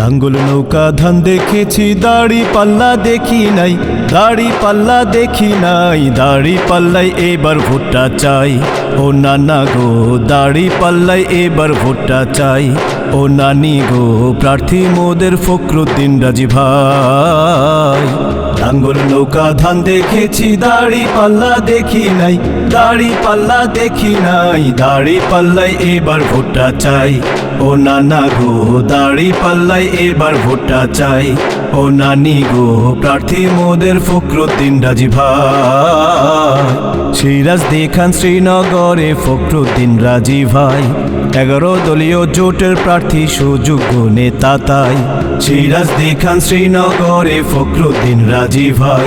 লাঙ্গল নৌকা ধান দেখেছি, দাড়ি পাল্লা দেখি নাই, দাড়ি পাল্লা দেখি নাই, দাড়ি পাল্লাই এবার ভুট্টা চাই। ও নানা গো, দাড়ি পাল্লাই এবার ভুট্টা চাই। ও নানি গো, প্রার্থী মোদের ফখরুদ্দিন রাজি ভাই। লাঙ্গল নৌকা ধান দেখেছি, দাড়ি পাল্লা দেখি নাই, দাড়ি পাল্লা দেখি নাই, দাড়ি পাল্লাই এবার ভুট্টা চাই। ও নানা গো, দাড়ি পাল্লাই এবার ভোটটা চাই। ও নানি গো, প্রার্থী মোদের ফখরুদ্দিন রাজি ভাই। সিরাজ দেখান শ্রীনগরে ফখরুদ্দিন রাজি ভাই। এগারো দলীয় জোটের প্রার্থী সুযোগ্য নেতা তাই। সিরাজ দেখান শ্রীনগরে ফখরুদ্দিন রাজি ভাই।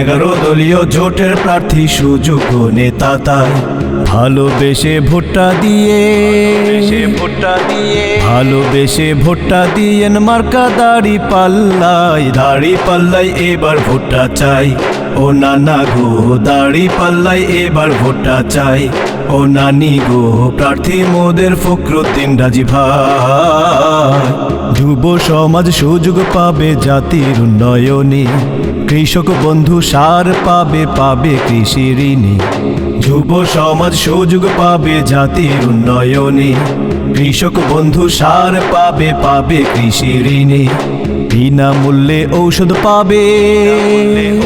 এগারো দলীয় জোটের প্রার্থী সুযোগ্য নেতা তাই। ভালোবেসে ভোটটা দিয়ে। ভোটটা দিয়ে। ভালোবেসে ভোটটা দিয়েন মার্কা দাড়ি পাল্লাই দাড়ি পাল্লাই এবার ভোটটা চাই। ও নানা গো দাড়ি পাল্লাই এবার ভোটটা চাই। ও নানি গো প্রার্থী মোদের ফখরুদ্দিন রাজি ভাই। যুব সমাজ সুযোগ পাবে জাতির উন্নয়নে। কৃষক বন্ধু সার পাবে পাবে কৃষি ঋণে। যুব সমাজ সুযোগ পাবে জাতির উন্নয়নে। কৃষক বন্ধু সার পাবে পাবে কৃষি ঋণে। বিনামূল্যে ঔষধ পাবে।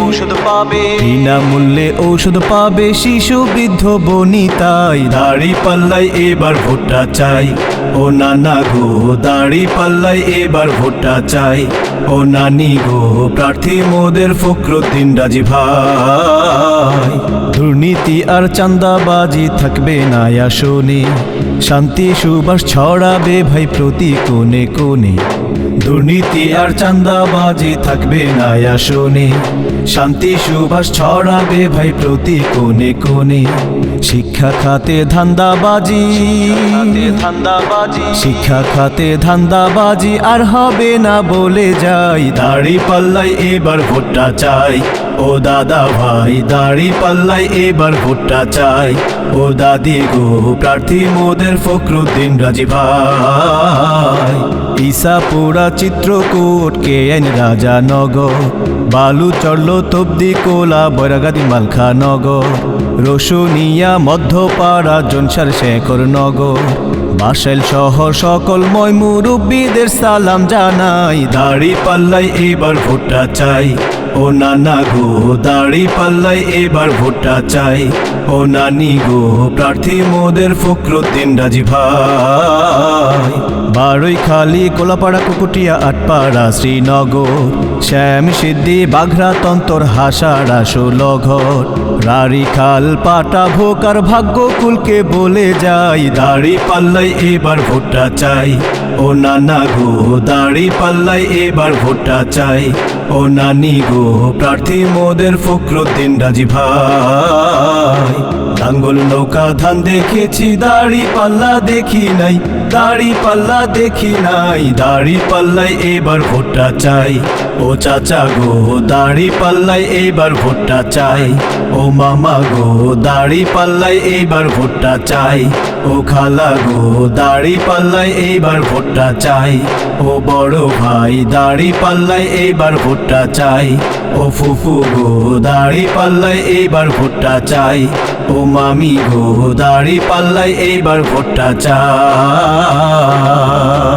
ঔষধ পাবে বিনামূল্যে ঔষধ পাবে শিশু, বৃদ্ধ, বনিতাই। দাড়ি পাল্লাই এবার ভোটটা চাই। ও নানা গো, দাড়ি পাল্লাই এবার ভোটটা চাই। ও নানি গো, প্রার্থী মোদের ফখরুদ্দিন রাজি ভাই। দুর্নীতি আর চান্দাবাজি থাকবে না আসনে। শান্তি, সুবাস ছড়াবে ভাই প্রতি কোণে কোণে। দুর্নীতি আর চান্দাবাজি থাকবে না আসনে। শান্তি সুবাস ছড়াবে ভাই প্রতি কোণে কোণে। শিক্ষা খাতে ধান্দাবাজি। ধান্দাবাজি শিক্ষা খাতে ধান্দাবাজি আর হবে না বলে যাই। দাড়ি পাল্লাই এবার ভোটটা চাই। ও দাদা ভাই, দাড়ি পাল্লাই এবার ভোটটা চাই। ও দাদি গো, প্রার্থী মোদের ফখরুদ্দিন রাজি ভাই। Isapura Chitrakoot, K N Rajanagar. বালু চড়ল তবদি কোলা, বৈরাগাদি মালখা নগর। রসুনিয়া মধ্যপাড়া, জনসার শেখর নগর। বাসেল শহর সকল ময় মুরব্বীদের সালাম জানাই। দাড়ি পাল্লাই এবার ভোটটা চাই। ও নানা গো, দাড়ি পাল্লাই এবার ভোটটা চাই। ও নানি গো, প্রার্থী মোদের ফখরুদ্দিন রাজি ভাই। বারোই খালি কোলাপাড়া কুকুটিয়া আটপাড়া শ্রীনগর। শ্যাম সিদ্ধি বাঘরা তন্তর হাসাড়া ষোলঘর রারি খাল পাটা ভোকার ভাগ্য কুলকে বলে যাই। দাড়ি পাল্লাই এবার ভোটটা চাই। ও নানা গো, দাড়ি পাল্লাই এবার ভোটটা চাই। ও নানি গো, প্রার্থী মোদের ফখরুদ্দিন রাজি ভাই। লাঙ্গল নৌকা ধান দেখেছি, দাড়ি পাল্লা দেখি নাই, দাড়ি পাল্লা দেখি নাই, দাড়ি পাল্লাই এবার ভোটটা চাই। ও চাচা গো, দাড়ি পাল্লাই এবার ভোটটা চাই। ও মামা গো, দাড়ি পাল্লাই এইবার ভোটটা চাই। ও খালা গো, দাড়ি পাল্লাই এইবার ভোটটা চাই। ও বড় ভাই, দাড়ি পাল্লাই এইবার ভোটটা চাই। ও ফুফু গো, দাড়ি পাল্লাই এইবার ভোটটা চাই। ও মামি গো দাড়ি পাল্লাই এইবার ভোটটা চাই।